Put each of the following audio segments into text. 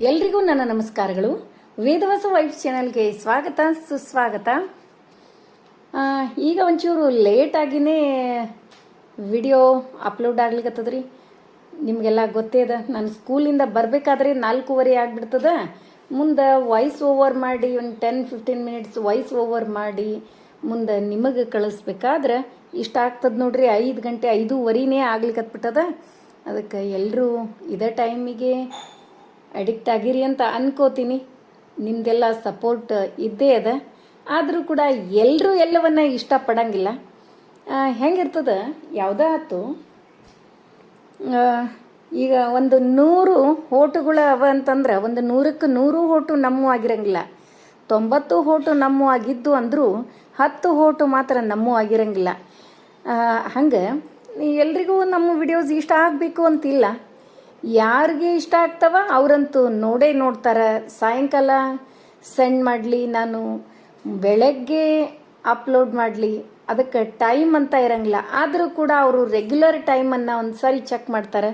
ಎಲ್ರಿಗೂ ನನ್ನ ನಮಸ್ಕಾರಗಳು. ವೇದವಾಸ ವೈಫ್ ಚಾನಲ್ಗೆ ಸ್ವಾಗತ, ಸುಸ್ವಾಗತ. ಈಗ ಒಂಚೂರು ಲೇಟಾಗಿನೇ ವಿಡಿಯೋ ಅಪ್ಲೋಡ್ ಆಗ್ಲಿಕ್ಕತ್ತದ್ರಿ ನಿಮಗೆಲ್ಲ ಗೊತ್ತೇ ಅದ, ನಾನು ಸ್ಕೂಲಿಂದ ಬರಬೇಕಾದ್ರೆ ನಾಲ್ಕೂವರೆ ಆಗ್ಬಿಡ್ತದ. ಮುಂದೆ ವಾಯ್ಸ್ ಓವರ್ ಮಾಡಿ, ಒಂದು ten fifteen minutes voice over ಮಾಡಿ, ಮುಂದೆ ನಿಮಗೆ ಕಳಿಸ್ಬೇಕಾದ್ರೆ ಇಷ್ಟ ಆಗ್ತದೆ ನೋಡ್ರಿ, ಐದು ಗಂಟೆ ಐದೂವರೆನೇ ಆಗ್ಲಿಕ್ಕತ್ಬಿಟ್ಟದ ಅದಕ್ಕೆ ಎಲ್ಲರೂ ಇದೇ ಟೈಮಿಗೆ ಅಡಿಕ್ಟ್ ಆಗಿರಿ ಅಂತ ಅನ್ಕೋತೀನಿ. ನಿಮ್ದೆಲ್ಲ ಸಪೋರ್ಟ್ ಇದ್ದೇ ಅದ. ಆದರೂ ಕೂಡ ಎಲ್ಲರೂ ಎಲ್ಲವನ್ನ ಇಷ್ಟಪಡಂಗಿಲ್ಲ. ಹೆಂಗಿರ್ತದೆ? ಯಾವುದೇ ಆಯ್ತು ಆ, ಈಗ ಒಂದು ನೂರು ಹೋಟುಗಳು ಅವ ಅಂತಂದ್ರೆ ಒಂದು ನೂರಕ್ಕೆ ನೂರು ಹೋಟು ನಮ್ಮ ಆಗಿರಂಗಿಲ್ಲ. ತೊಂಬತ್ತು ಹೋಟು ನಮ್ಮ ಆಗಿದ್ದು ಅಂದರೂ ಹತ್ತು ಹೋಟು ಮಾತ್ರ ನಮ್ಮ ಆಗಿರಂಗಿಲ್ಲ. ಹಂಗೆ ಎಲ್ರಿಗೂ ನಮ್ಮ ವಿಡಿಯೋಸ್ ಇಷ್ಟ ಆಗಬೇಕು ಅಂತಿಲ್ಲ. ಯಾರಿಗೆ ಇಷ್ಟ ಆಗ್ತವ? ಅವರಂತೂ ನೋಡೇ ನೋಡ್ತಾರೆ. ಸಾಯಂಕಾಲ ಸೆಂಡ್ ಮಾಡಲಿ, ನಾನು ಬೆಳಗ್ಗೆ ಅಪ್ಲೋಡ್ ಮಾಡಲಿ. ಅದಕ್ಕೆ ಟೈಮ್ ಅಂತ ಇರಂಗಿಲ್ಲ. ಆದರೂ ಕೂಡ ಅವರು ರೆಗ್ಯುಲರ್ ಟೈಮನ್ನು ಒಂದು ಸಾರಿ ಚೆಕ್ ಮಾಡ್ತಾರೆ.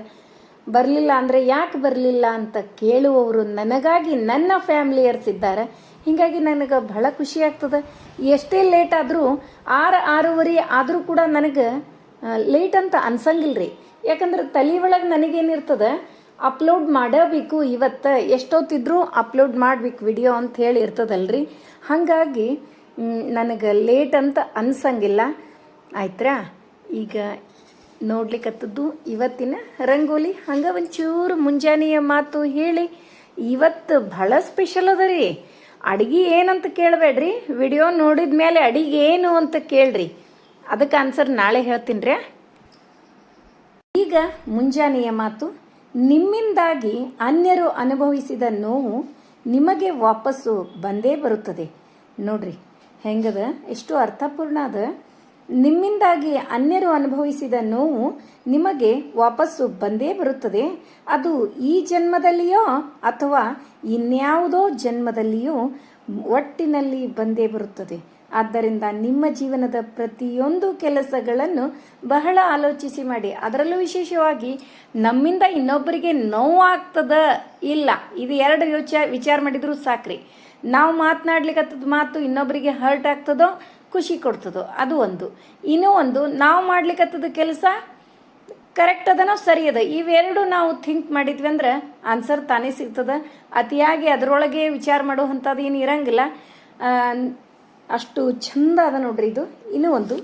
ಬರಲಿಲ್ಲ ಅಂದರೆ ಯಾಕೆ ಬರಲಿಲ್ಲ ಅಂತ ಕೇಳುವವರು ನನಗಾಗಿ ನನ್ನ ಫ್ಯಾಮಿಲಿಯರ್ಸ್ ಇದ್ದಾರೆ. ಹೀಗಾಗಿ ನನಗೆ ಬಹಳ ಖುಷಿ ಆಗ್ತದೆ. ಎಷ್ಟೇ ಲೇಟ್ ಆದರೂ ಆರು ಆರೂವರೆ ಆದರೂ ಕೂಡ ನನಗೆ ಲೇಟ್ ಅಂತ ಅನ್ಸಂಗಿಲ್ರಿ. ಯಾಕಂದ್ರೆ ತಲೆ ಒಳಗೆ ನನಗೇನಿರ್ತದೆ ಅಪ್ಲೋಡ್ ಮಾಡಬೇಕು ಇವತ್ತು, ಎಷ್ಟೊತ್ತಿದ್ರೂ ಅಪ್ಲೋಡ್ ಮಾಡ್ಬೇಕು ವಿಡಿಯೋ ಅಂತ ಹೇಳಿ ಇರ್ತದಲ್ರಿ. ಹಾಗಾಗಿ ನನಗೆ ಲೇಟ್ ಅಂತ ಅನ್ಸಂಗಿಲ್ಲ. ಆಯ್ತ್ರಾ? ಈಗ ನೋಡ್ಲಿಕ್ಕತ್ತದ್ದು ಇವತ್ತಿನ ರಂಗೋಲಿ. ಹಂಗ ಒಂಚೂರು ಮುಂಜಾನೆಯ ಮಾತು ಹೇಳಿ. ಇವತ್ತು ಬಹಳ ಸ್ಪೆಷಲ್ ಅದ ರೀ. ಅಡಿಗೆ ಏನಂತ ಕೇಳಬೇಡ್ರಿ. ವಿಡಿಯೋ ನೋಡಿದ ಮೇಲೆ ಅಡಿಗೆ ಏನು ಅಂತ ಕೇಳ್ರಿ. ಅದಕ್ಕೆ ಆನ್ಸರ್ ನಾಳೆ ಹೇಳ್ತೀನಿ ರೀ. ಈಗ ಮುಂಜಾನೆಯ ಮಾತು. ನಿಮ್ಮಿಂದಾಗಿ ಅನ್ಯರು ಅನುಭವಿಸಿದ ನೋವು ನಿಮಗೆ ವಾಪಸ್ಸು ಬಂದೇ ಬರುತ್ತದೆ. ನೋಡ್ರಿ, ಹೆಂಗದ? ಎಷ್ಟು ಅರ್ಥಪೂರ್ಣ ಅದ. ನಿಮ್ಮಿಂದಾಗಿ ಅನ್ಯರು ಅನುಭವಿಸಿದ ನೋವು ನಿಮಗೆ ವಾಪಸ್ಸು ಬಂದೇ ಬರುತ್ತದೆ. ಅದು ಈ ಜನ್ಮದಲ್ಲಿಯೋ ಅಥವಾ ಇನ್ಯಾವುದೋ ಜನ್ಮದಲ್ಲಿಯೋ ಒಟ್ಟಿನಲ್ಲಿ ಬಂದೇ ಬರುತ್ತದೆ. ಆದ್ದರಿಂದ ನಿಮ್ಮ ಜೀವನದ ಪ್ರತಿಯೊಂದು ಕೆಲಸಗಳನ್ನು ಬಹಳ ಆಲೋಚಿಸಿ ಮಾಡಿ. ಅದರಲ್ಲೂ ವಿಶೇಷವಾಗಿ ನಮ್ಮಿಂದ ಇನ್ನೊಬ್ಬರಿಗೆ ನೋವಾಗ್ತದ ಇಲ್ಲ. ಇದು ಎರಡು ಯೋಚ, ವಿಚಾರ ಮಾಡಿದ್ರು ಸಾಕ್ರಿ. ನಾವು ಮಾತನಾಡ್ಲಿಕ್ಕತ್ತದ ಮಾತು ಇನ್ನೊಬ್ಬರಿಗೆ ಹರ್ಟ್ ಆಗ್ತದೋ, ಖುಷಿ ಕೊಡ್ತದೋ, ಅದು ಒಂದು. ಇನ್ನೂ ಒಂದು, ನಾವು ಮಾಡ್ಲಿಕ್ಕತ್ತದ ಕೆಲಸ ಕರೆಕ್ಟ್ ಅದನೋ, ಸರಿ ಅದ. ಇವೆರಡು ನಾವು ಥಿಂಕ್ ಮಾಡಿದ್ವಿ ಅಂದ್ರೆ ಆನ್ಸರ್ ತಾನೇ ಸಿಗ್ತದ. ಅತಿಯಾಗಿ ಅದರೊಳಗೆ ವಿಚಾರ ಮಾಡೋ ಅಂಥದ್ದು ಏನು ಇರಂಗಿಲ್ಲ. ಅಷ್ಟು ಚಂದ ಅದ ನೋಡ್ರಿ ಇದು. ಇನ್ನೂ ಒಂದು,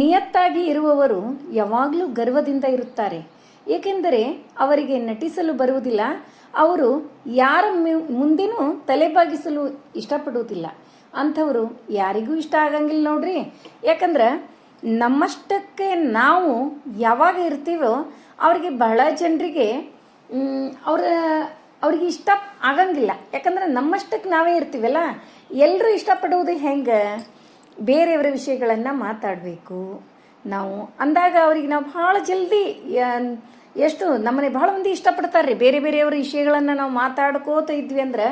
ನಿಯತ್ತಾಗಿ ಇರುವವರು ಯಾವಾಗಲೂ ಗರ್ವದಿಂದ ಇರುತ್ತಾರೆ. ಏಕೆಂದರೆ ಅವರಿಗೆ ನಟಿಸಲು ಬರುವುದಿಲ್ಲ, ಅವರು ಯಾರ ಮುಂದೆನೂ ತಲೆಬಾಗಿಸಲು ಇಷ್ಟಪಡುವುದಿಲ್ಲ. ಅಂಥವರು ಯಾರಿಗೂ ಇಷ್ಟ ಆಗಂಗಿಲ್ಲ ನೋಡ್ರಿ. ಯಾಕಂದ್ರೆ ನಮ್ಮಷ್ಟಕ್ಕೆ ನಾವು ಯಾವಾಗ ಇರ್ತೀವೋ, ಅವರಿಗೆ ಬಹಳ ಜನರಿಗೆ ಅವರ ಅವ್ರಿಗೆ ಇಷ್ಟ ಆಗಂಗಿಲ್ಲ. ಯಾಕಂದ್ರೆ ನಮ್ಮಷ್ಟಕ್ಕೆ ನಾವೇ ಇರ್ತೀವಲ್ಲ ಎಲ್ಲರೂ ಇಷ್ಟಪಡುವುದು ಹೆಂಗೆ? ಬೇರೆಯವರ ವಿಷಯಗಳನ್ನು ಮಾತಾಡಬೇಕು. ನಾವು ಅಂದಾಗ ಅವ್ರಿಗೆ ನಾವು ಭಾಳ ಜಲ್ದಿ ಎಷ್ಟು ನಮ್ಮನೆ ಭಾಳ ಮಂದಿ ಇಷ್ಟಪಡ್ತಾರೆ ರೀ. ಬೇರೆ ಬೇರೆಯವ್ರ ವಿಷಯಗಳನ್ನು ನಾವು ಮಾತಾಡ್ಕೋತ ಇದ್ವಿ ಅಂದ್ರೆ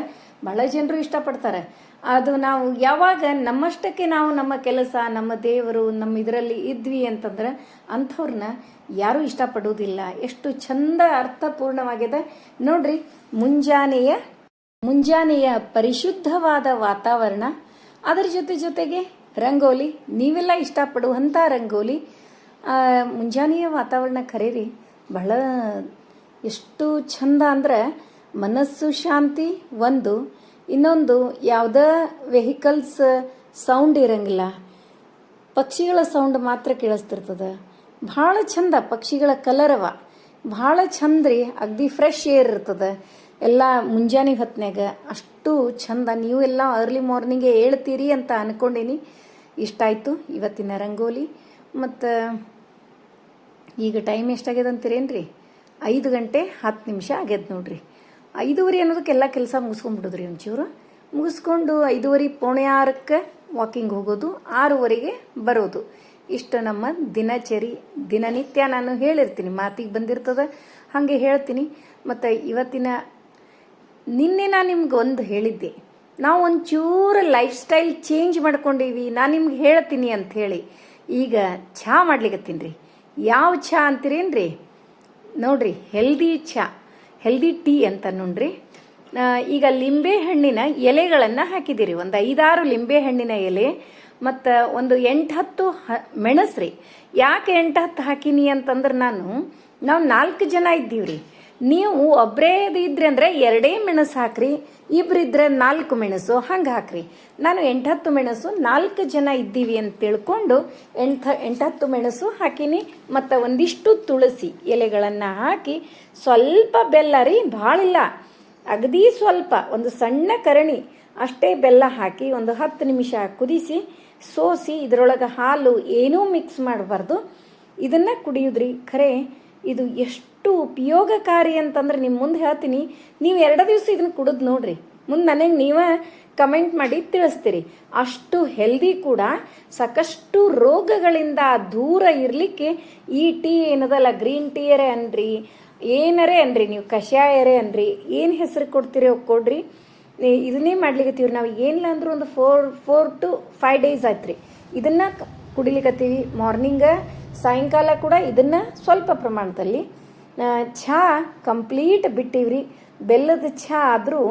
ಭಾಳ ಜನರು ಇಷ್ಟಪಡ್ತಾರೆ. ಅದು ನಾವು ಯಾವಾಗ ನಮ್ಮಷ್ಟಕ್ಕೆ ನಾವು ನಮ್ಮ ಕೆಲಸ, ನಮ್ಮ ದೇವರು ನಮ್ಮ ಇದರಲ್ಲಿ ಇದ್ವಿ ಅಂತಂದ್ರೆ ಅಂಥವ್ರನ್ನ ಯಾರೂ ಇಷ್ಟಪಡುವುದಿಲ್ಲ. ಎಷ್ಟು ಚಂದ ಅರ್ಥಪೂರ್ಣವಾಗಿದೆ. ನೋಡ್ರಿ, ಮುಂಜಾನೆಯ ಮುಂಜಾನೆಯ ಪರಿಶುದ್ಧವಾದ ವಾತಾವರಣ. ಅದರ ಜೊತೆ ಜೊತೆಗೆ ರಂಗೋಲಿ, ನೀವೆಲ್ಲ ಇಷ್ಟಪಡುವಂಥ ರಂಗೋಲಿ. ಮುಂಜಾನೆಯ ವಾತಾವರಣ ಕರೀರಿ. ಬಹಳ ಎಷ್ಟು ಚಂದ ಅಂದ್ರೆ ಮನಸ್ಸು ಶಾಂತಿ ಒಂದು. ಇನ್ನೊಂದು, ಯಾವುದೇ ವೆಹಿಕಲ್ಸ್ ಸೌಂಡ್ ಇರಂಗಿಲ್ಲ. ಪಕ್ಷಿಗಳ ಸೌಂಡ್ ಮಾತ್ರ ಕೇಳಿಸ್ತಿರ್ತದ. ಭಾಳ ಚಂದ ಪಕ್ಷಿಗಳ ಕಲರವ. ಭಾಳ ಚಂದ ರೀ, ಅಗ್ದಿ ಫ್ರೆಶ್ ಏರ್ ಇರ್ತದೆ. ಎಲ್ಲ ಮುಂಜಾನೆ ಹೊತ್ನ್ಯಾಗ ಅಷ್ಟು ಚಂದ. ನೀವು ಎಲ್ಲ ಅರ್ಲಿ ಮಾರ್ನಿಂಗೆ ಹೇಳ್ತೀರಿ ಅಂತ ಅನ್ಕೊಂಡೀನಿ. ಇಷ್ಟ ಆಯಿತು. ಇವತ್ತಿನ ರಂಗೋಲಿ. ಮತ್ತು ಈಗ ಟೈಮ್ ಎಷ್ಟಾಗ್ಯದ ಅಂತೀರೇನ್ರಿ? ಐದು ಗಂಟೆ ಹತ್ತು ನಿಮಿಷ ಆಗ್ಯದ ನೋಡ್ರಿ. ಐದೂವರೆ ಅನ್ನೋದಕ್ಕೆಲ್ಲ ಕೆಲಸ ಮುಗಿಸ್ಕೊಂಡ್ಬಿಡೋದ್ರಿ ಒಂಚೂರು. ಮುಗಿಸ್ಕೊಂಡು ಐದೂವರೆ ಪೋಣೆ ಆರಕ್ಕೆ ವಾಕಿಂಗ್ ಹೋಗೋದು, ಆರೂವರೆಗೆ ಬರೋದು. ಇಷ್ಟು ನಮ್ಮ ದಿನಚರಿ, ದಿನನಿತ್ಯ ನಾನು ಹೇಳಿರ್ತೀನಿ, ಮಾತಿಗೆ ಬಂದಿರ್ತದ, ಹಾಗೆ ಹೇಳ್ತೀನಿ. ಮತ್ತು ಇವತ್ತಿನ, ನಿನ್ನೆ ನಾನು ನಿಮ್ಗೆ ಒಂದು ಹೇಳಿದ್ದೆ. ನಾವು ಒಂಚೂರು ಲೈಫ್ ಸ್ಟೈಲ್ ಚೇಂಜ್ ಮಾಡ್ಕೊಂಡೀವಿ ನಾನು ನಿಮ್ಗೆ ಹೇಳ್ತೀನಿ ಅಂತ ಹೇಳಿ. ಈಗ ಚಹಾ ಮಾಡ್ಲಿಕ್ಕತ್ತೀನಿ ರೀ. ಯಾವ ಚಹಾ ಅಂತೀರೇನ್ರಿ ನೋಡ್ರಿ ಹೆಲ್ದಿ ಚಹಾ ಹೆಲ್ದಿ ಟೀ ಅಂತ ನೋಡ್ರಿ. ಈಗ ಲಿಂಬೆ ಹಣ್ಣಿನ ಎಲೆಗಳನ್ನು ಹಾಕಿದ್ದೀರಿ. ಒಂದು ಐದಾರು ಲಿಂಬೆ ಹಣ್ಣಿನ ಎಲೆ ಮತ್ತು ಒಂದು ಎಂಟು ಹತ್ತು ಹ ಮೆಣಸ್ರಿ ಯಾಕೆ ಎಂಟು ಹತ್ತು ಹಾಕಿನಿ ಅಂತಂದ್ರೆ ನಾನು, ನಾವು ನಾಲ್ಕು ಜನ ಇದ್ದೀವಿ ರೀ ನೀವು ಒಬ್ಬರೇ ಇದ್ರಿ ಅಂದರೆ ಎರಡೇ ಮೆಣಸು ಹಾಕ್ರಿ ಇಬ್ಬರಿದ್ರೆ ನಾಲ್ಕು ಮೆಣಸು, ಹಂಗೆ ಹಾಕ್ರಿ. ನಾನು ಎಂಟತ್ತು ಮೆಣಸು ನಾಲ್ಕು ಜನ ಇದ್ದೀವಿ ಅಂತ ತಿಳ್ಕೊಂಡು ಎಂಟ ಎಂಟತ್ತು ಮೆಣಸು ಹಾಕಿನಿ. ಮತ್ತು ಒಂದಿಷ್ಟು ತುಳಸಿ ಎಲೆಗಳನ್ನು ಹಾಕಿ ಸ್ವಲ್ಪ ಬೆಲ್ಲ ರೀ ಭಾಳಿಲ್ಲ ಅಗದಿ ಸ್ವಲ್ಪ, ಒಂದು ಸಣ್ಣ ಕರಣಿ ಅಷ್ಟೇ ಬೆಲ್ಲ ಹಾಕಿ ಒಂದು ಹತ್ತು ನಿಮಿಷ ಕುದಿಸಿ ಸೋಸಿ ಇದರೊಳಗೆ ಹಾಲು ಏನೂ ಮಿಕ್ಸ್ ಮಾಡಬಾರ್ದು. ಇದನ್ನು ಕುಡಿಯೋದ್ರಿ. ಖರೆ, ಇದು ಎಷ್ಟು ಉಪಯೋಗಕಾರಿ ಅಂತಂದ್ರೆ ನಿಮ್ಮ ಮುಂದೆ ಹೇಳ್ತೀನಿ. ನೀವು ಎರಡು ದಿವಸ ಇದನ್ನು ಕುಡಿದು ನೋಡ್ರಿ. ಮುಂದೆ ನನಗೆ ನೀವು ಕಮೆಂಟ್ ಮಾಡಿ ತಿಳಿಸ್ತೀರಿ. ಅಷ್ಟು ಹೆಲ್ದಿ ಕೂಡ ಸಾಕಷ್ಟು ರೋಗಗಳಿಂದ ದೂರ ಇರಲಿಕ್ಕೆ ಈ ಟೀ ಏನದಲ್ಲ, ಗ್ರೀನ್ ಟೀಯರೇ ಅನ್ರಿ, ಏನರೇ ಅನ್ರಿ, ನೀವು ಕಷಾಯರೇ ಅನ್ರಿ, ಏನು ಹೆಸರು ಕೊಡ್ತೀರೋ ಕೊಡ್ರಿ. ಇದನ್ನೇ ಮಾಡ್ಲಿಕತ್ತೀವಿ ನಾವು. ಏನಿಲ್ಲ ಅಂದ್ರೆ ಒಂದು four four to five days ಆಯ್ತು ರೀ ಇದನ್ನು ಕುಡಿಲಿಕತ್ತೀವಿ ಮಾರ್ನಿಂಗ ಸಾಯಂಕಾಲ ಕೂಡ ಇದನ್ನು ಸ್ವಲ್ಪ ಪ್ರಮಾಣದಲ್ಲಿ. ಚಹಾ ಕಂಪ್ಲೀಟ್ ಬಿಟ್ಟಿವ್ರಿ. ಬೆಲ್ಲದ ಚಹಾ ಆದರೂ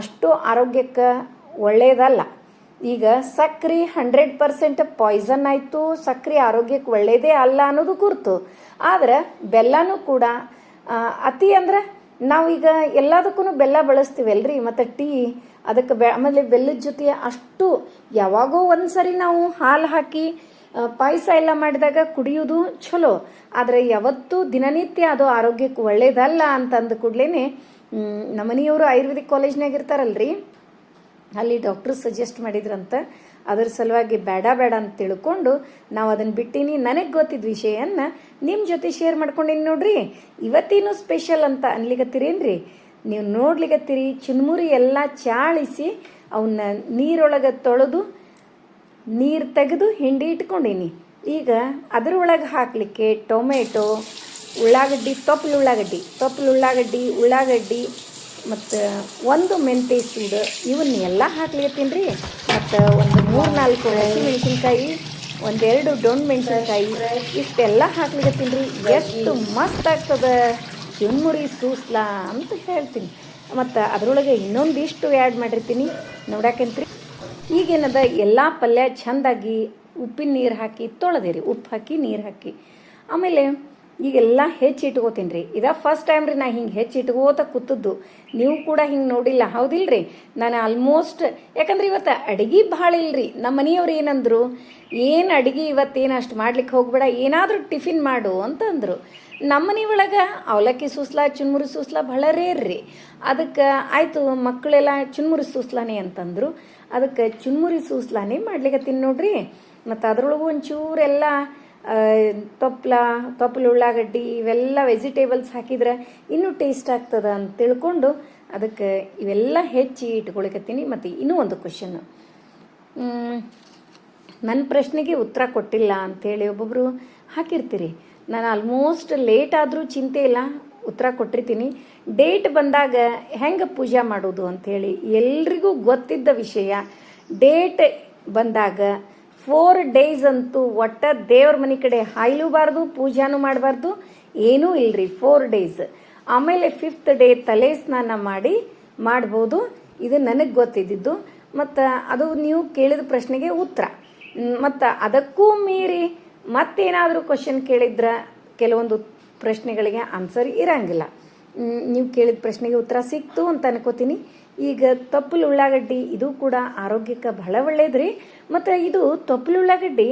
ಅಷ್ಟು ಆರೋಗ್ಯಕ್ಕೆ ಒಳ್ಳೆಯದಲ್ಲ ಈಗ ಸಕ್ರೆ ಹಂಡ್ರೆಡ್ ಪರ್ಸೆಂಟ್ ಪಾಯ್ಸನ್ ಆಯಿತು. ಸಕ್ರೆ ಆರೋಗ್ಯಕ್ಕೆ ಒಳ್ಳೆಯದೇ ಅಲ್ಲ ಅನ್ನೋದು ಕುರ್ತು ಆದ್ರೆ ಬೆಲ್ಲನೂ ಕೂಡ ಅತಿ ಅಂದ್ರೆ ನಾವೀಗ ಎಲ್ಲದಕ್ಕೂ ಬೆಲ್ಲ ಬಳಸ್ತೀವಲ್ರಿ? ಮತ್ತು ಟೀ, ಅದಕ್ಕೆ ಬೆ, ಆಮೇಲೆ ಬೆಲ್ಲದ ಜೊತೆ ಅಷ್ಟು ಯಾವಾಗೋ ಒಂದು ಸರಿ ನಾವು ಹಾಲು ಹಾಕಿ ಪಾಯಸ ಎಲ್ಲ ಮಾಡಿದಾಗ ಕುಡಿಯೋದು ಚಲೋ ಆದರೆ ಯಾವತ್ತೂ ದಿನನಿತ್ಯ ಅದು ಆರೋಗ್ಯಕ್ಕೆ ಒಳ್ಳೇದಲ್ಲ ಅಂತ ಅಂದ ಕೂಡಲೇ ನಮ್ಮ ಮನೆಯವರು ಆಯುರ್ವೇದಿಕ್ ಕಾಲೇಜ್ನಾಗ ಇರ್ತಾರಲ್ರಿ? ಅಲ್ಲಿ ಡಾಕ್ಟ್ರು ಸಜೆಸ್ಟ್ ಮಾಡಿದ್ರಂತ. ಅದ್ರ ಸಲುವಾಗಿ ಬೇಡ ಬೇಡ ಅಂತ ತಿಳ್ಕೊಂಡು ನಾವು ಅದನ್ನು ಬಿಟ್ಟಿನಿ, ನನಗೆ ಗೊತ್ತಿದ್ದ ವಿಷಯನ್ನ ನಿಮ್ಮ ಜೊತೆ ಶೇರ್ ಮಾಡ್ಕೊಂಡಿನಿ ನೋಡ್ರಿ. ಇವತ್ತೇನು ಸ್ಪೆಷಲ್ ಅಂತ ಅನ್ಲಿಕತ್ತೀರೇನ್ರಿ? ನೀವು ನೋಡ್ಲಿಕತ್ತೀರಿ, ಚುನ್ಮುರಿ ಎಲ್ಲ ಚಾಳಿಸಿ ಅವನ್ನ ನೀರೊಳಗೆ ತೊಳೆದು, ನೀರು ತೆಗೆದು ಹಿಂಡಿ ಇಟ್ಕೊಂಡೀನಿ. ಈಗ ಅದರೊಳಗೆ ಹಾಕಲಿಕ್ಕೆ ಟೊಮೆಟೊ, ಉಳ್ಳಾಗಡ್ಡಿ ತೊಪ್ಪಲು ಉಳ್ಳಾಗಡ್ಡಿ ತೊಪ್ಪಲು ಉಳ್ಳಾಗಡ್ಡಿ ಉಳ್ಳಾಗಡ್ಡಿ ಮತ್ತು ಒಂದು ಮೆಂತೆ ಸೂಡು ಇವನ್ನೆಲ್ಲ ಹಾಕ್ಲಿಕತ್ತೀನಿ ರೀ. ಮತ್ತು ಒಂದು ಮೂರು ನಾಲ್ಕು ಹಸಿಮೆಣಸಿನ್ಕಾಯಿ ಒಂದೆರಡು ಡೊಣ್ ಮೆಣಸಿನ್ಕಾಯಿ, ಇಷ್ಟೆಲ್ಲ ಹಾಕ್ಲಿಕತ್ತೀನಿ ರೀ. ಎಷ್ಟು ಮಸ್ತ್ ಆಗ್ತದೆ. ಚುನ್ಮುರಿ ಸೂಸ್ಲಾ ಅಂತ ಹೇಳ್ತೀನಿ. ಮತ್ತು ಅದರೊಳಗೆ ಇನ್ನೊಂದಿಷ್ಟು ಆ್ಯಡ್ ಮಾಡಿರ್ತೀನಿ. ನೋಡಾಕಂತ್ರಿ. ಈಗೇನದ, ಎಲ್ಲ ಪಲ್ಯ ಚೆಂದಾಗಿ ಉಪ್ಪಿನ ನೀರು ಹಾಕಿ, ತೊಳೆದೇರಿ. ಉಪ್ಪು ಹಾಕಿ, ನೀರು ಹಾಕಿ. ಆಮೇಲೆ ಈಗೆಲ್ಲ ಹೆಚ್ಚು ಇಟ್ಕೋತೀನಿ ರೀ ಇದ ಫಸ್ಟ್ ಟೈಮ್ ರೀ ನಾ ಹಿಂಗೆ ಹೆಚ್ಚು ಇಟ್ಕೋತ ಕೂತದ್ದು. ನೀವು ಕೂಡ ಹಿಂಗೆ ನೋಡಿಲ್ಲ. ಹೌದಿಲ್ರಿ? ನಾನು ಆಲ್ಮೋಸ್ಟ್ ಯಾಕಂದ್ರೆ ಇವತ್ತು ಅಡಿಗೆ ಭಾಳ ಇಲ್ರಿ. ನಮ್ಮ ಮನೆಯವ್ರು ಏನಂದ್ರು, ಏನು ಅಡಿಗೆ ಇವತ್ತೇನು ಅಷ್ಟು ಮಾಡ್ಲಿಕ್ಕೆ ಹೋಗ್ಬೇಡ, ಏನಾದರೂ ಟಿಫಿನ್ ಮಾಡು ಅಂತಂದರು. ನಮ್ಮ ಮನೆ ಒಳಗೆ ಅವಲಕ್ಕಿ ಸೂಸ್ಲ, ಚುನ್ಮುರಿ ಸೂಸ್ಲ ಬಹಳ ರೇರ್ ರೀ. ಅದಕ್ಕೆ ಆಯಿತು, ಮಕ್ಕಳೆಲ್ಲ ಚುನ್ಮುರಿ ಸೂಸ್ಲಾನೇ ಅಂತಂದರು. ಅದಕ್ಕೆ ಚುನ್ಮುರಿ ಸೂಸ್ಲಾನೇ ಮಾಡ್ಲಿಕತ್ತೀನಿ ನೋಡ್ರಿ. ಮತ್ತು ಅದರೊಳಗೂ ಒಂಚೂರೆಲ್ಲ ತೊಪ್ಲ ತೊಪ್ಲ, ಉಳ್ಳಾಗಡ್ಡಿ, ಇವೆಲ್ಲ ವೆಜಿಟೇಬಲ್ಸ್ ಹಾಕಿದ್ರೆ ಇನ್ನೂ ಟೇಸ್ಟ್ ಆಗ್ತದ ಅಂತ ತಿಳ್ಕೊಂಡು ಅದಕ್ಕೆ ಇವೆಲ್ಲ ಹೆಚ್ಚಿ ಇಟ್ಕೊಳಿಕತ್ತೀನಿ. ಮತ್ತು ಇನ್ನೂ ಒಂದು ಕ್ವಶನ್ ನನ್ನ ಪ್ರಶ್ನೆಗೆ ಉತ್ತರ ಕೊಟ್ಟಿಲ್ಲ ಅಂಥೇಳಿ ಒಬ್ಬೊಬ್ಬರು ಹಾಕಿರ್ತೀರಿ. ನಾನು ಆಲ್ಮೋಸ್ಟ್ ಲೇಟ್ ಆದರೂ ಚಿಂತೆ ಇಲ್ಲ, ಉತ್ತರ ಕೊಟ್ಟಿರ್ತೀನಿ. ಡೇಟ್ ಬಂದಾಗ ಹೆಂಗೆ ಪೂಜೆ ಮಾಡೋದು ಅಂಥೇಳಿ ಎಲ್ರಿಗೂ ಗೊತ್ತಿದ್ದ ವಿಷಯ. ಡೇಟ್ ಬಂದಾಗ ಫೋರ್ ಡೇಸ್ ಅಂತೂ ಒಟ್ಟ ದೇವ್ರ ಮನೆ ಕಡೆ ಹಾಯ್ಲೂಬಾರ್ದು, ಪೂಜಾನು ಮಾಡಬಾರ್ದು, ಏನೂ ಇಲ್ರಿ ಫೋರ್ ಡೇಸ್ ಆಮೇಲೆ ಫಿಫ್ತ್ ಡೇ ತಲೆ ಸ್ನಾನ ಮಾಡಿ ಮಾಡ್ಬೋದು. ಇದು ನನಗೆ ಗೊತ್ತಿದ್ದಿದ್ದು. ಮತ್ತು ಅದು ನೀವು ಕೇಳಿದ ಪ್ರಶ್ನೆಗೆ ಉತ್ತರ. ಮತ್ತು ಅದಕ್ಕೂ ಮೀರಿ ಮತ್ತೇನಾದರೂ ಕ್ವಶನ್ ಕೇಳಿದ್ರೆ, ಕೆಲವೊಂದು ಪ್ರಶ್ನೆಗಳಿಗೆ ಆನ್ಸರ್ ಇರಂಗಿಲ್ಲ. ನೀವು ಕೇಳಿದ ಪ್ರಶ್ನೆಗೆ ಉತ್ತರ ಸಿಕ್ತು ಅಂತ ಅನ್ಕೋತೀನಿ. ಈಗ ತಪ್ಪಲು ಉಳ್ಳಾಗಡ್ಡಿ, ಇದು ಕೂಡ ಆರೋಗ್ಯಕ್ಕೆ ಬಹಳ ಒಳ್ಳೇದ್ರಿ. ಮತ್ತು ಇದು ತಪ್ಪಲು ಉಳ್ಳಾಗಡ್ಡಿ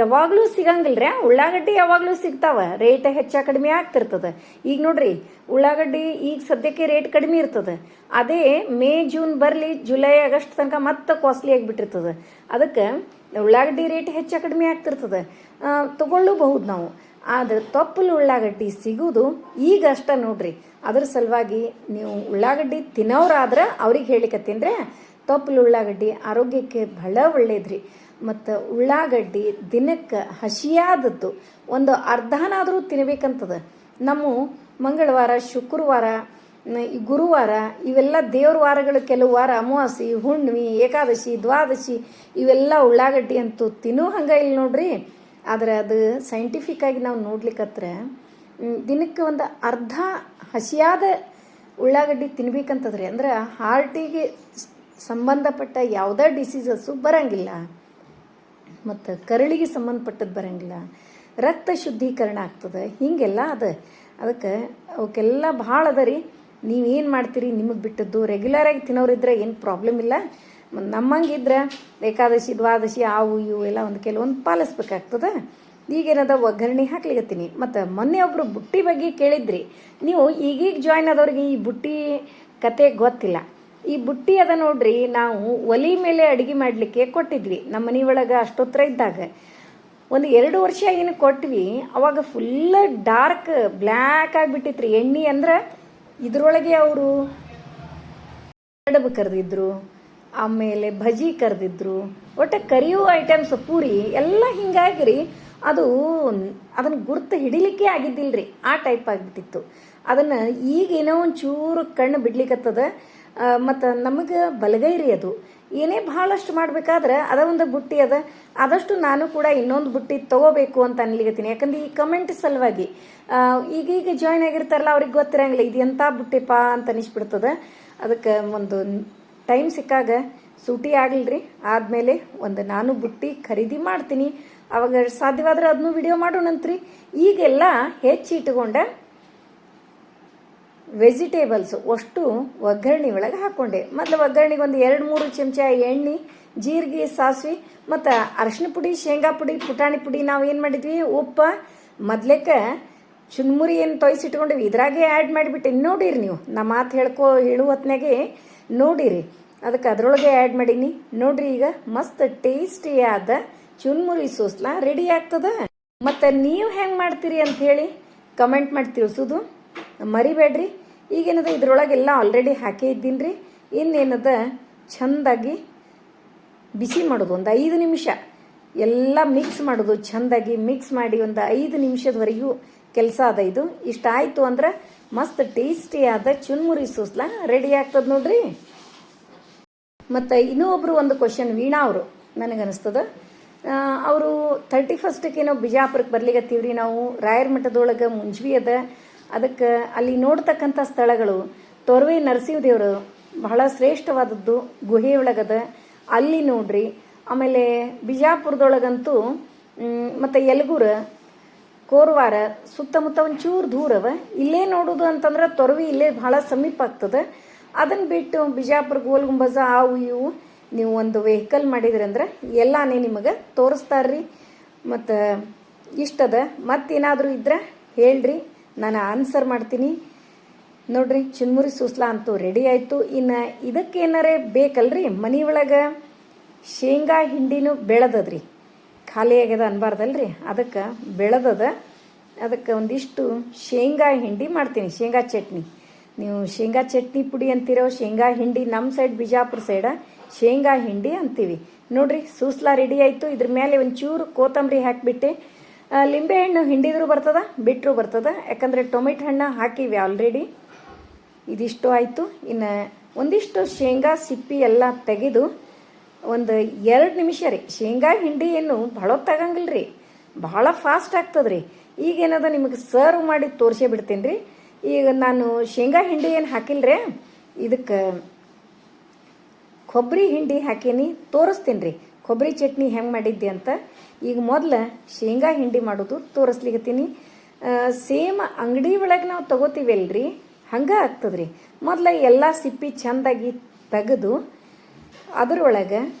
ಯಾವಾಗಲೂ ಸಿಗಂಗಿಲ್ರಿ? ಉಳ್ಳಾಗಡ್ಡಿ ಯಾವಾಗಲೂ ಸಿಗ್ತಾವ? ರೇಟ್ ಹೆಚ್ಚ ಕಡಿಮೆ ಆಗ್ತಿರ್ತದೆ. ಈಗ ನೋಡ್ರಿ, ಉಳ್ಳಾಗಡ್ಡಿ ಈಗ ಸದ್ಯಕ್ಕೆ ರೇಟ್ ಕಡಿಮೆ ಇರ್ತದೆ. ಅದೇ ಮೇ, ಜೂನ್ ಬರಲಿ, ಜುಲೈ, ಆಗಸ್ಟ್ ತನಕ ಮತ್ತೆ ಕಾಸ್ಟ್ಲಿ ಆಗಿಬಿಟ್ಟಿರ್ತದೆ. ಅದಕ್ಕೆ ಉಳ್ಳಾಗಡ್ಡಿ ರೇಟ್ ಹೆಚ್ಚ ಕಡಿಮೆ ಆಗ್ತಿರ್ತದೆ. ತಗೊಳ್ಳೂಬಹುದು ನಾವು. ಆದ್ರೆ ತೊಪ್ಪಲು ಉಳ್ಳಾಗಡ್ಡಿ ಸಿಗುವುದು ಈಗ ಅಷ್ಟ ನೋಡ್ರಿ. ಅದ್ರ ಸಲುವಾಗಿ ನೀವು ಉಳ್ಳಾಗಡ್ಡಿ ತಿನ್ನೋರಾದ್ರೆ ಅವ್ರಿಗೆ ಹೇಳಿಕತ್ತೀನ್ರೆ ತೊಪ್ಪಲು ಉಳ್ಳಾಗಡ್ಡಿ ಆರೋಗ್ಯಕ್ಕೆ ಬಹಳ ಒಳ್ಳೇದ್ರಿ. ಮತ್ತು ಉಳ್ಳಾಗಡ್ಡಿ ದಿನಕ್ಕೆ ಹಸಿಯಾದದ್ದು ಒಂದು ಅರ್ಧನಾದರೂ ತಿನ್ಬೇಕಂತದ. ನಮ್ಮ ಮಂಗಳವಾರ, ಶುಕ್ರವಾರ ಗುರುವಾರ ಇವೆಲ್ಲ ದೇವ್ರ ವಾರಗಳು ಕೆಲವು ವಾರ ಅಮಾವಾಸಿ ಹುಣ್ಣಿಮೆ, ಏಕಾದಶಿ, ದ್ವಾದಶಿ ಇವೆಲ್ಲ ಉಳ್ಳಾಗಡ್ಡಿ ಅಂತೂ ತಿನ್ನೋ ಹಂಗೆ ಇಲ್ಲ ನೋಡ್ರಿ. ಆದರೆ ಅದು ಸೈಂಟಿಫಿಕ್ ಆಗಿ ನಾವು ನೋಡ್ಲಿಕ್ಕತ್ರ ದಿನಕ್ಕೆ ಒಂದು ಅರ್ಧ ಹಸಿಯಾದ ಉಳ್ಳಾಗಡ್ಡಿ ತಿನ್ಬೇಕಂತದ್ರಿ, ಅಂದ್ರೆ ಹಾರ್ಟಿಗೆ ಸಂಬಂಧಪಟ್ಟ ಯಾವುದೇ ಡಿಸೀಸಸ್ಸು ಬರಂಗಿಲ್ಲ. ಮತ್ತು ಕರಳಿಗೆ ಸಂಬಂಧಪಟ್ಟದ್ದು ಬರಂಗಿಲ್ಲ. ರಕ್ತ ಶುದ್ಧೀಕರಣ ಆಗ್ತದೆ, ಹೀಗೆಲ್ಲ ಅದ. ಅದಕ್ಕೆ ಅವಕ್ಕೆಲ್ಲ ಭಾಳ ಅದ ರೀ. ನೀವೇನು ಮಾಡ್ತೀರಿ? ನಿಮಗೆ ಬಿಟ್ಟದ್ದು ರೆಗ್ಯುಲರಾಗಿ ತಿನ್ನೋರಿದ್ರೆ ಏನು ಪ್ರಾಬ್ಲಮ್ ಇಲ್ಲ. ನಮ್ಮಂಗಿದ್ರೆ ಏಕಾದಶಿ, ದ್ವಾದಶಿ ಆವು ಇವು ಎಲ್ಲ ಒಂದು ಕೆಲವೊಂದು ಪಾಲಿಸ್ಬೇಕಾಗ್ತದೆ. ಈಗೇನದ ಒಗ್ಗರಣೆ ಹಾಕ್ಲಿಕತ್ತೀನಿ. ಮತ್ತು ಮೊನ್ನೆ ಒಬ್ಬರು ಬುಟ್ಟಿ ಬಗ್ಗೆ ಕೇಳಿದ್ರಿ. ನೀವು ಈಗೀಗ ಜಾಯ್ನ್ ಆದವ್ರಿಗೆ ಈ ಬುಟ್ಟಿ ಕತೆ ಗೊತ್ತಿಲ್ಲ. ಈ ಬುಟ್ಟಿ ಅದ ನೋಡ್ರಿ, ನಾವು ಒಲಿ ಮೇಲೆ ಅಡುಗೆ ಮಾಡಲಿಕ್ಕೆ ಕೊಟ್ಟಿದ್ವಿ. ನಮ್ಮ ಮನೆ ಒಳಗೆ ಅಷ್ಟೊತ್ತರ ಇದ್ದಾಗ. ಒಂದು ಎರಡು ವರ್ಷ ಏನು ಕೊಟ್ವಿ, ಅವಾಗ ಫುಲ್ ಡಾರ್ಕ್ ಬ್ಲ್ಯಾಕ್ ಆಗಿಬಿಟ್ಟಿತ್ರಿ. ಎಣ್ಣೆ ಅಂದ್ರೆ ಇದ್ರೊಳಗೆ ಅವರು, ಕರೆದಿದ್ರು. ಆಮೇಲೆ ಭಜಿ ಕರೆದಿದ್ರು. ಒಟ್ಟು ಕರಿಯೋ ಐಟಮ್ಸ್ ಪೂರಿ ಎಲ್ಲ ಹಿಂಗಾಗಿ ರೀ ಅದು ಅದನ್ನು ಗುರ್ತು ಹಿಡಿಲಿಕ್ಕೆ ಆಗಿದ್ದಿಲ್ರಿ. ಆ ಟೈಪ್ ಆಗಿಬಿಟ್ಟಿತ್ತು. ಅದನ್ನು ಈಗ ಏನೋ ಒಂಚೂರು ಕಣ್ಣು ಬಿಡ್ಲಿಕ್ಕತ್ತದ ಮತ್ತು ನಮಗೆ ಬಲಗೈರಿ ಅದು. ಏನೇ ಭಾಳಷ್ಟು ಮಾಡ್ಬೇಕಾದ್ರೆ ಅದ ಒಂದು ಬುಟ್ಟಿ ಅದ. ಆದಷ್ಟು ನಾನು ಕೂಡ ಇನ್ನೊಂದು ಬುಟ್ಟಿ ತಗೋಬೇಕು ಅಂತ ಅನ್ಲಿಕತ್ತೀನಿ. ಯಾಕಂದ್ರೆ ಈ ಕಮೆಂಟ್ ಸಲುವಾಗಿ ಈಗೀಗ ಜಾಯ್ನ್ ಆಗಿರ್ತಾರಲ್ಲ, ಅವ್ರಿಗೆ ಗೊತ್ತಿರಂಗಿಲ್ಲ, ಇದು ಎಂಥ ಬುಟ್ಟಿಪ್ಪ ಅಂತ ಅನಿಸ್ಬಿಡ್ತದ. ಅದಕ್ಕೆ ಒಂದು ಟೈಮ್ ಸಿಕ್ಕಾಗ ಸೂಟಿ ಆಗಲ್ರಿ ಆದಮೇಲೆ ಒಂದು ನಾನು ಬುಟ್ಟಿ ಖರೀದಿ ಮಾಡ್ತೀನಿ. ಅವಾಗ ಸಾಧ್ಯವಾದ್ರೆ ಅದನ್ನು ವಿಡಿಯೋ ಮಾಡೋಣಂತ್ರಿ. ಈಗೆಲ್ಲ ಹೆಚ್ಚಿ ಇಟ್ಟುಕೊಂಡ ವೆಜಿಟೇಬಲ್ಸ್ ಅಷ್ಟು ಒಗ್ಗರಣೆ ಒಳಗೆ ಹಾಕ್ಕೊಂಡೆ ಮೊದಲು ಒಗ್ಗರಣೆಗೆ ಒಂದು ಎರಡು, ಮೂರು ಚಮಚ ಎಣ್ಣೆ, ಜೀರಿಗೆ, ಸಾಸಿವೆ, ಮತ್ತು ಅರಶಿನ ಪುಡಿ, ಶೇಂಗಾ ಪುಡಿ, ಪುಟಾಣಿ ಪುಡಿ ನಾವು ಏನು ಮಾಡಿದ್ವಿ? ಉಪ್ಪು, ಮೊದ್ಲೇಕ ಚುನ್ಮುರಿ ಏನು ತೊಯ್ಸಿಟ್ಕೊಂಡಿವಿ. ಇದ್ರಾಗೆ ಆ್ಯಡ್ ಮಾಡಿಬಿಟ್ಟು. ನೋಡಿರಿ ನೀವು ನಮ್ಮ ಮಾತು ಹೇಳ್ಕೊ, ಹೇಳುವ ನೋಡಿರಿ. ಅದಕ್ಕೆ ಅದರೊಳಗೆ ಆ್ಯಡ್ ಮಾಡೀನಿ. ನೋಡ್ರಿ ಈಗ ಮಸ್ತ್ ಟೇಸ್ಟಿಯಾದ ಚುನ್ಮುರಿ ಸೋಸ್ಲಾ ರೆಡಿ ಆಗ್ತದ? ಮತ್ತು ನೀವು ಹೆಂಗೆ ಮಾಡ್ತೀರಿ ಅಂತ ಹೇಳಿ ಕಮೆಂಟ್ ಮಾಡಿ ತಿಳಿಸೋದು. ಮರಿಬೇಡ್ರಿ. ಈಗೇನದ ಇದ್ರೊಳಗೆಲ್ಲ ಆಲ್ರೆಡಿ ಹಾಕೇ ಇದ್ದೀನಿ ರೀ ಇನ್ನೇನದ ಚೆಂದಾಗಿ ಬಿಸಿ ಮಾಡೋದು ಒಂದು ಐದು ನಿಮಿಷ. ಎಲ್ಲ ಮಿಕ್ಸ್ ಮಾಡೋದು ಚೆಂದಾಗಿ ಮಿಕ್ಸ್ ಮಾಡಿ ಒಂದು ಐದು ನಿಮಿಷದವರೆಗೂ ಕೆಲಸ ಅದ ಇದು. ಇಷ್ಟ ಆಯಿತು ಅಂದ್ರೆ ಮಸ್ತ್ ಟೇಸ್ಟಿಯಾದ ಚುನ್ಮುರಿ ಸೂಸ್ಲ ರೆಡಿ ಆಗ್ತದೆ ನೋಡ್ರಿ. ಮತ್ತು ಇನ್ನೂ ಒಬ್ಬರು ಒಂದು ಕ್ವಶನ್ ವೀಣಾ ಅವರು ನನಗನ್ನಿಸ್ತದ ಅವರು ತರ್ಟಿ ನಾವು ಬಿಜಾಪುರಕ್ಕೆ ಬರ್ಲಿಕತ್ತೀವ್ರಿ ನಾವು, ರಾಯರ್ ಮಠದೊಳಗೆ ಮುಂಜ್ವಿ ಅದ. ಅದಕ್ಕೆ ಅಲ್ಲಿ ನೋಡ್ತಕ್ಕಂಥ ಸ್ಥಳಗಳು, ತೊರವೆ ನರಸಿಂಹದೇವರು ಬಹಳ ಶ್ರೇಷ್ಠವಾದದ್ದು ಗುಹೆ ಒಳಗದ ಅಲ್ಲಿ ನೋಡ್ರಿ, ಆಮೇಲೆ ಬಿಜಾಪುರದೊಳಗಂತೂ ಮತ್ತು ಯಲಗೂರ ಕೋರವಾರ ಸುತ್ತಮುತ್ತ ಒಂಚೂರು ದೂರವ ಇಲ್ಲೇ ನೋಡೋದು ಅಂತಂದ್ರೆ ತೊರವಿ ಇಲ್ಲೇ ಭಾಳ ಸಮೀಪ ಆಗ್ತದೆ. ಅದನ್ನು ಬಿಟ್ಟು ಬಿಜಾಪುರ ಗೋಲ್ ಗುಂಬಜ ಅವು ಇವು ನೀವು ಒಂದು ವೆಹಿಕಲ್ ಮಾಡಿದ್ರಿ ಅಂದ್ರೆ ಎಲ್ಲಾನೇ ನಿಮಗೆ ತೋರಿಸ್ತಾರ್ರಿ. ಮತ್ತು ಇಷ್ಟದ ಮತ್ತೇನಾದರೂ ಇದ್ರೆ ಹೇಳ್ರಿ, ನಾನು ಆನ್ಸರ್ ಮಾಡ್ತೀನಿ. ನೋಡ್ರಿ, ಚುನ್ಮುರಿ ಸೂಸ್ಲಾ ಅಂತೂ ರೆಡಿ ಆಯಿತು. ಇನ್ನು ಇದಕ್ಕೇನಾರೇ ಬೇಕಲ್ರಿ? ಮನೆ ಒಳಗೆ ಶೇಂಗಾ ಹಿಂಡಿನೂ ಬೆಳೆದದ್ರಿ. ಖಾಲಿ ಆಗ್ಯದ ಅನ್ಬಾರ್ದಲ್ರಿ? ಅದಕ್ಕೆ ಬೆಳೆದದ. ಅದಕ್ಕೆ ಒಂದಿಷ್ಟು ಶೇಂಗಾ ಹಿಂಡಿ ಮಾಡ್ತೀನಿ, ಶೇಂಗಾ ಚಟ್ನಿ. ನೀವು ಶೇಂಗಾ ಚಟ್ನಿ ಪುಡಿ ಅಂತಿರೋ, ಶೇಂಗಾ ಹಿಂಡಿ ನಮ್ಮ ಸೈಡ್ ಬಿಜಾಪುರ ಸೈಡ ಶೇಂಗಾ ಹಿಂಡಿ ಅಂತೀವಿ. ನೋಡ್ರಿ, ಸೂಸ್ಲಾ ರೆಡಿ ಆಯಿತು. ಇದ್ರ ಮೇಲೆ ಒಂಚೂರು ಕೋತಂಬರಿ ಹಾಕಿಬಿಟ್ಟೆ. ಲಿಂಬೆಹಣ್ಣು ಹಿಂಡಿದ್ರು ಬರ್ತದ ಬಿಟ್ಟರು ಬರ್ತದ. ಯಾಕಂದರೆ ಟೊಮೆಟೊ ಹಣ್ಣು ಹಾಕಿವಿ ಆಲ್ರೆಡಿ ಇದಿಷ್ಟು ಆಯಿತು. ಇನ್ನು ಒಂದಿಷ್ಟು ಶೇಂಗಾ ಸಿಪ್ಪಿ ಎಲ್ಲ ತೆಗೆದು ಒಂದು ಎರಡು ನಿಮಿಷ ರೀ. ಶೇಂಗಾ ಹಿಂಡಿ ಏನು ಭಾಳ ತಗಂಗಿಲ್ಲ ರೀ ಭಾಳ ಫಾಸ್ಟ್ ಆಗ್ತದೆ ರೀ ಈಗೇನದ ನಿಮಗೆ ಸರ್ವ್ ಮಾಡಿ ತೋರಿಸೇ ಬಿಡ್ತೀನಿ ರೀ. ಈಗ ನಾನು ಶೇಂಗಾ ಹಿಂಡಿ ಏನು ಹಾಕಿಲ್ರಿ? ಇದಕ್ಕೆ ಕೊಬ್ಬರಿ ಹಿಂಡಿ ಹಾಕೀನಿ ತೋರಿಸ್ತೀನಿ ರೀ. ಕೊಬ್ಬರಿ ಚಟ್ನಿ ಹೆಂಗೆ ಮಾಡಿದ್ದೆ ಅಂತ. ಈಗ ಮೊದಲು ಶೇಂಗಾ ಹಿಂಡಿ ಮಾಡೋದು ತೋರಿಸ್ಲಿಕತ್ತೀನಿ. ಸೇಮ್ ಅಂಗಡಿ ಒಳಗೆ ನಾವು ತಗೋತೀವಲ್ರಿ ಹಂಗೆ ಆಗ್ತದ್ರಿ. ಮೊದಲ ಎಲ್ಲ ಸಿಪ್ಪಿ ಚೆಂದಾಗಿ ತೆಗೆದು ಅದರೊಳಗೆ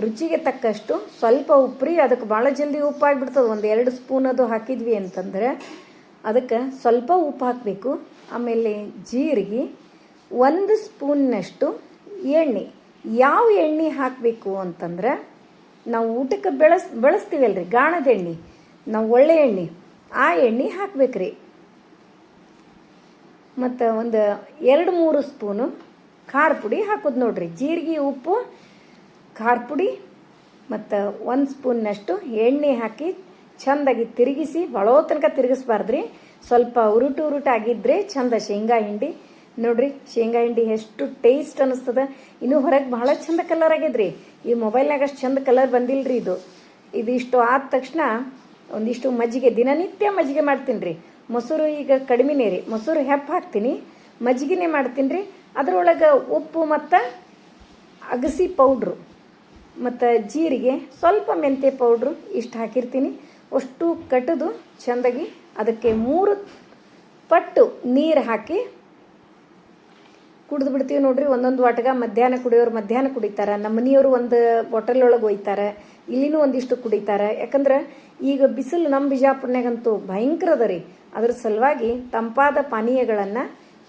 ರುಚಿಗೆ ತಕ್ಕಷ್ಟು ಸ್ವಲ್ಪ ಉಪ್ಪ್ರಿ ಅದಕ್ಕೆ ಭಾಳ ಜಲ್ದಿ ಉಪ್ಪು ಆಗಿಬಿಡ್ತದೆ ಒಂದು ಎರಡು ಸ್ಪೂನ್ ಅದು ಹಾಕಿದ್ವಿ ಅಂತಂದ್ರೆ ಅದಕ್ಕೆ ಸ್ವಲ್ಪ ಉಪ್ಪು ಹಾಕಬೇಕು. ಆಮೇಲೆ ಜೀರಿಗೆ ಒಂದು ಸ್ಪೂನ್ನಷ್ಟು ಎಣ್ಣೆ. ಯಾವ ಎಣ್ಣೆ ಹಾಕಬೇಕು ಅಂತಂದ್ರೆ ನಾವು ಊಟಕ್ಕೆ ಬೆಳೆಸ್, ಬಳಸ್ತೀವಲ್ರಿ? ಗಾಣದ ಎಣ್ಣೆ. ನಾವು ಒಳ್ಳೆ ಎಣ್ಣೆ. ಆ ಎಣ್ಣೆ ಹಾಕ್ಬೇಕ್ರಿ. ಮತ್ತು ಒಂದು ಎರಡು ಮೂರು ಸ್ಪೂನು ಖಾರ ಪುಡಿ ಹಾಕೋದು ನೋಡ್ರಿ. ಜೀರಿಗೆ ಉಪ್ಪು, ಖಾರ ಪುಡಿ ಮತ್ತು ಒಂದು ಸ್ಪೂನ್ನಷ್ಟು ಎಣ್ಣೆ ಹಾಕಿ ಚಂದಾಗಿ ತಿರುಗಿಸಿ ಬಳೋ ತನಕ ತಿರುಗಿಸ್ಬಾರ್ದ್ರಿ. ಸ್ವಲ್ಪ ಉರುಟು ಉರುಟು ಆಗಿದ್ರೆ ಚಂದ ಶೇಂಗಾ ಹಿಂಡಿ. ನೋಡ್ರಿ, ಶೇಂಗಾ ಹಿಂಡಿ ಎಷ್ಟು ಟೇಸ್ಟ್ ಅನಿಸ್ತದ. ಇನ್ನು ಹೊರಗೆ ಭಾಳ ಚಂದ ಕಲರ್ ಆಗಿದ್ರಿ ಈ ಮೊಬೈಲ್ನಾಗ ಅಷ್ಟು ಚಂದ ಕಲರ್ ಬಂದಿಲ್ಲರಿ ಇದು. ಇದಿಷ್ಟು ಆದ ತಕ್ಷಣ ಒಂದಿಷ್ಟು ಮಜ್ಜಿಗೆ, ದಿನನಿತ್ಯ ಮಜ್ಜಿಗೆ ಮಾಡ್ತೀನಿ ರೀ ಮೊಸರು ಈಗ ಕಡಿಮೆನೇ ರೀ. ಮೊಸರು ಹೆಪ್ಪು ಹಾಕ್ತೀನಿ. ಮಜ್ಜಿಗೆನೇ ಮಾಡ್ತೀನಿ ರೀ ಅದರೊಳಗೆ ಉಪ್ಪು ಮತ್ತು ಅಗಸಿ ಪೌಡ್ರು ಮತ್ತು ಜೀರಿಗೆ ಸ್ವಲ್ಪ ಮೆಂತ್ಯ ಪೌಡ್ರು ಇಷ್ಟು ಹಾಕಿರ್ತೀನಿ. ಅಷ್ಟು ಕಟ್ಟಿದು ಚೆಂದಾಗಿ ಅದಕ್ಕೆ ಮೂರು ಪಟ್ಟು ನೀರು ಹಾಕಿ ಕುಡಿದು ಬಿಡ್ತೀವಿ ನೋಡ್ರಿ. ಒಂದೊಂದು ವಾಟಗ ಮಧ್ಯಾಹ್ನ ಕುಡಿಯೋರು ಮಧ್ಯಾಹ್ನ ಕುಡಿತಾರೆ ನಮ್ಮ ಮನೆಯವರು ಒಂದು ಬಾಟಲೊಳಗೆ ಒಯ್ತಾರೆ, ಇಲ್ಲಿನೂ ಒಂದಿಷ್ಟು ಕುಡಿತಾರೆ. ಯಾಕಂದ್ರೆ ಈಗ ಬಿಸಿಲು ನಮ್ಮ ಬಿಜಾಪುರ್ನಾಗಂತೂ ಭಯಂಕರ ಅದ ರೀ ಅದ್ರ ಸಲುವಾಗಿ ತಂಪಾದ ಪಾನೀಯಗಳನ್ನು